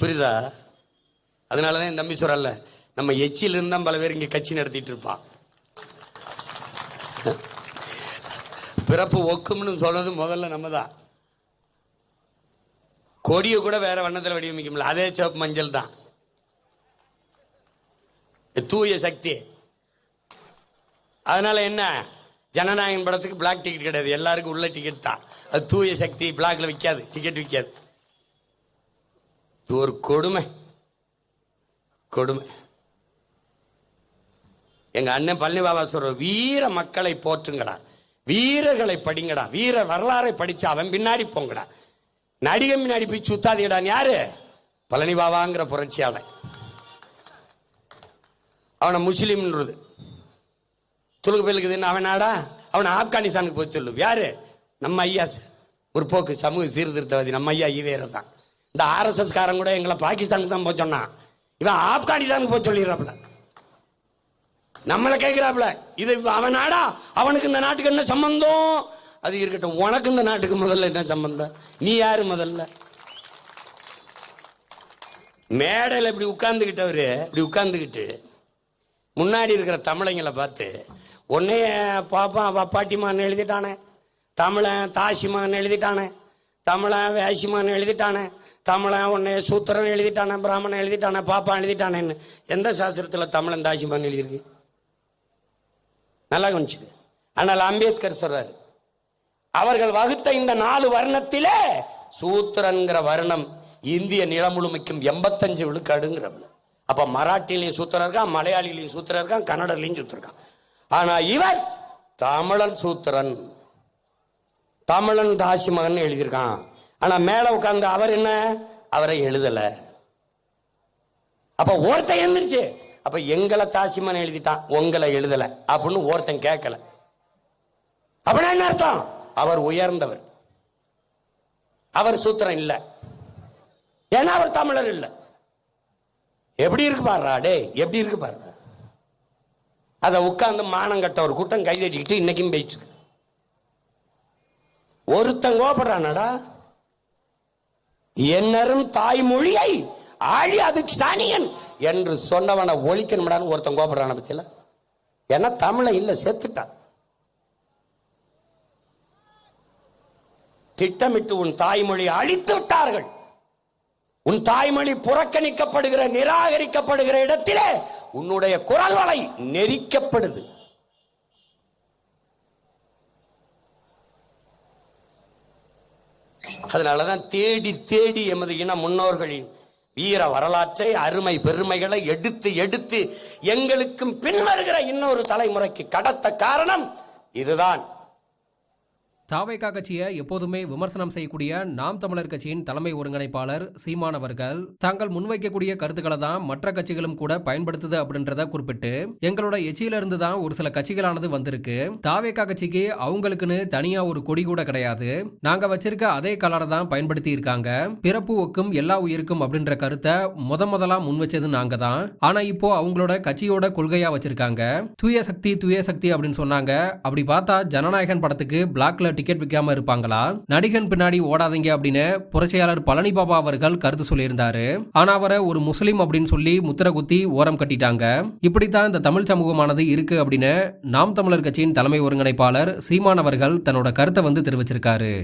புரியுதா? அதனால தான் என் தம்பி சொல்றல்ல நம்ம எச்சியில் இருந்தால் பல பேர் இங்கே கட்சி நடத்திட்டு இருப்பான். பிறப்பு ஒக்கும்னு சொல்றது முதல்ல நம்ம தான் கொடியை கூட வேற வண்ணத்தில் வடிவமைக்க முடியல அதே சிவப்பு மஞ்சள் தான். தூய சக்தி. அதனால என்ன? ஜனநாயகன் படத்துக்கு பிளாக் டிக்கெட் கிடையாது எல்லாருக்கும் உள்ள டிக்கெட் தான். அது தூய சக்தி பிளாக்ல விற்காது டிக்கெட் விற்காது இது ஒரு கொடுமை. கொடுமை. எங்க அண்ணன் பழனி பாபா சொல்ற வீர மக்களை போற்றுங்கடா. வீரர்களை படிங்கடா. வீர வரலாறை படிச்சு அவன் பின்னாடி போங்கடா. நடிகன் பின்னாடி போய் சுத்தாதீடான்னு யாரு? பழனி பாபாங்கிற புரட்சியாளன். அவனை முஸ்லீம்ன்றது. துலுக்கு பெலுக்குதுன்னு அவன் நாடா? அவனை ஆப்கானிஸ்தானுக்கு போய் சொல்லு. யாரு? நம்ம ஐயா ச- ஒரு போக்கு சமூக சீர்திருத்தவாதி நம்ம ஐயா ஈவேர தான். இந்த ஆர்எஸ்எஸ் காரன் கூட எங்களை பாகிஸ்தானுக்கு தான் போக சொன்னான். இவன் ஆப்கானிஸ்தானுக்கு போய் சொல்லிடுறாப்புல. நம்மளை கேட்கிறாப்ல இது அவன் நாடா? அவனுக்கு இந்த நாட்டுக்கு என்ன சம்பந்தம்? அது இருக்கட்டும். உனக்கு இந்த நாட்டுக்கு முதல்ல என்ன சம்பந்தம்? நீ யாரு முதல்ல? மேடையில் இப்படி உட்கார்ந்துக்கிட்டவரு இப்படி உட்கார்ந்துக்கிட்டு முன்னாடி இருக்கிற தமிழைங்களை பார்த்து உன்னைய பாப்பா பாட்டிமான்னு எழுதிட்டானே. தமிழன் தாசிமான்னு எழுதிட்டானே. தமிழன் வேசிமான்னு எழுதிட்டானே தமிழன் உன்னைய சூத்திரன் எழுதிட்டானே பிராமணன் எழுதிட்டானே பாப்பா எழுதிட்டானேன்னு எந்த சாஸ்திரத்தில் தமிழன் தாசிமான் எழுதியிருக்கு? நல்லா கவனிச்சுது ஆனால் அம்பேத்கர் சொல்றாரு அவர்கள் வகுத்த இந்த நாலு வர்ணத்திலே சூத்திரன்கிற வர்ணம் இந்திய நிலம் முழுமைக்கும் எண்பத்தஞ்சு விழுக்காடுங்கிற அப்ப மராட்டிலையும் சூத்திரம் இருக்கான் மலையாளிலையும் சூத்திரம் இருக்கான் கன்னடர்லையும் சூத்திரம் இருக்கான். ஆனா இவர் தமிழன் சூத்திரன். தமிழன் தாசிமகன் எழுதியிருக்கான். ஆனா மேல உட்கார்ந்த அவர் என்ன? அவரை எழுதல. அப்ப ஒருத்தன் எழுந்திருச்சு. அப்ப எங்களை தாசிமன் எழுதிட்டான் உங்களை எழுதல அப்படின்னு ஒருத்தன் கேட்கல. அப்படின்னா என்ன அர்த்தம்? அவர் உயர்ந்தவர். அவர் சூத்திரம் இல்ல. ஏன்னா அவர் தமிழர் இல்ல. எப்படி இருக்கு பாருடா டேய் எப்படி இருக்கு பாருடா. அதை உட்கார்ந்து மானம் கட்ட ஒரு கூட்டம் கைதட்டிக்கிட்டு இன்னைக்கும் போயிட்டு இருக்கு. ஒருத்தன் கோபப்படுறானடா. என்னரும் தாய்மொழியை ஆழி அது சாணியன் என்று சொன்னவனை ஒழிக்கணும்டான்னு ஒருத்தன் கோபப்படுறான பத்தியில. ஏன்னா தமிழை இல்ல செத்துட்டான். திட்டமிட்டு உன் தாய்மொழி அழித்து விட்டார்கள். உன் தாய்மொழி புறக்கணிக்கப்படுகிற நிராகரிக்கப்படுகிற இடத்திலே உன்னுடைய குரல் வலை நெரிக்கப்படுது. அதனாலதான் தேடி தேடி எமது இன முன்னோர்களின் வீர வரலாற்றை அருமை பெருமைகளை எடுத்து எடுத்து எங்களுக்கும் பின்வருகிற இன்னொரு தலைமுறைக்கு கடத்த காரணம் இதுதான். தாவைக்கா கட்சியை எப்போதுமே விமர்சனம் செய்யக்கூடிய நாம் தமிழர் கட்சியின் தலைமை ஒருங்கிணைப்பாளர் சீமானவர்கள் தாங்கள் முன்வைக்கக்கூடிய கருத்துக்களை தான் மற்ற கட்சிகளும் கூட பயன்படுத்துது அப்படின்றத குறிப்பிட்டு எங்களோட எச்சியிலிருந்து தான் ஒரு சில கட்சிகளானது வந்திருக்கு. தாவேக்கா கட்சிக்கு அவங்களுக்குன்னு தனியா ஒரு கொடி கூட கிடையாது. நாங்க வச்சிருக்க அதே கலரை தான் பயன்படுத்தி இருக்காங்க. பிறப்பு ஒக்கும் எல்லா உயிருக்கும் அப்படின்ற கருத்தை முத முதலா முன் வச்சது நாங்க தான். ஆனா இப்போ அவங்களோட கட்சியோட கொள்கையா வச்சிருக்காங்க. தூய சக்தி தூய சக்தி அப்படின்னு சொன்னாங்க. அப்படி பார்த்தா ஜனநாயகன் படத்துக்கு பிளாக்ல டிக்கெட் விற்காம இருப்பாங்களா? நடிகன் பின்னாடி ஓடாதீங்க அப்படின்னு புரட்சியாளர் பழனி பாபா அவர்கள் கருத்து சொல்லியிருந்தாரு. ஆனா அவரை ஒரு முஸ்லீம் அப்படின்னு சொல்லி முத்திர குத்தி ஓரம் கட்டிட்டாங்க. இப்படித்தான் இந்த தமிழ் சமூகமானது இருக்கு அப்படின்னு நாம் தமிழர் கட்சியின் தலைமை ஒருங்கிணைப்பாளர் சீமான் அவர்கள் தன்னோட கருத்தை வந்து தெரிவிச்சிருக்காரு.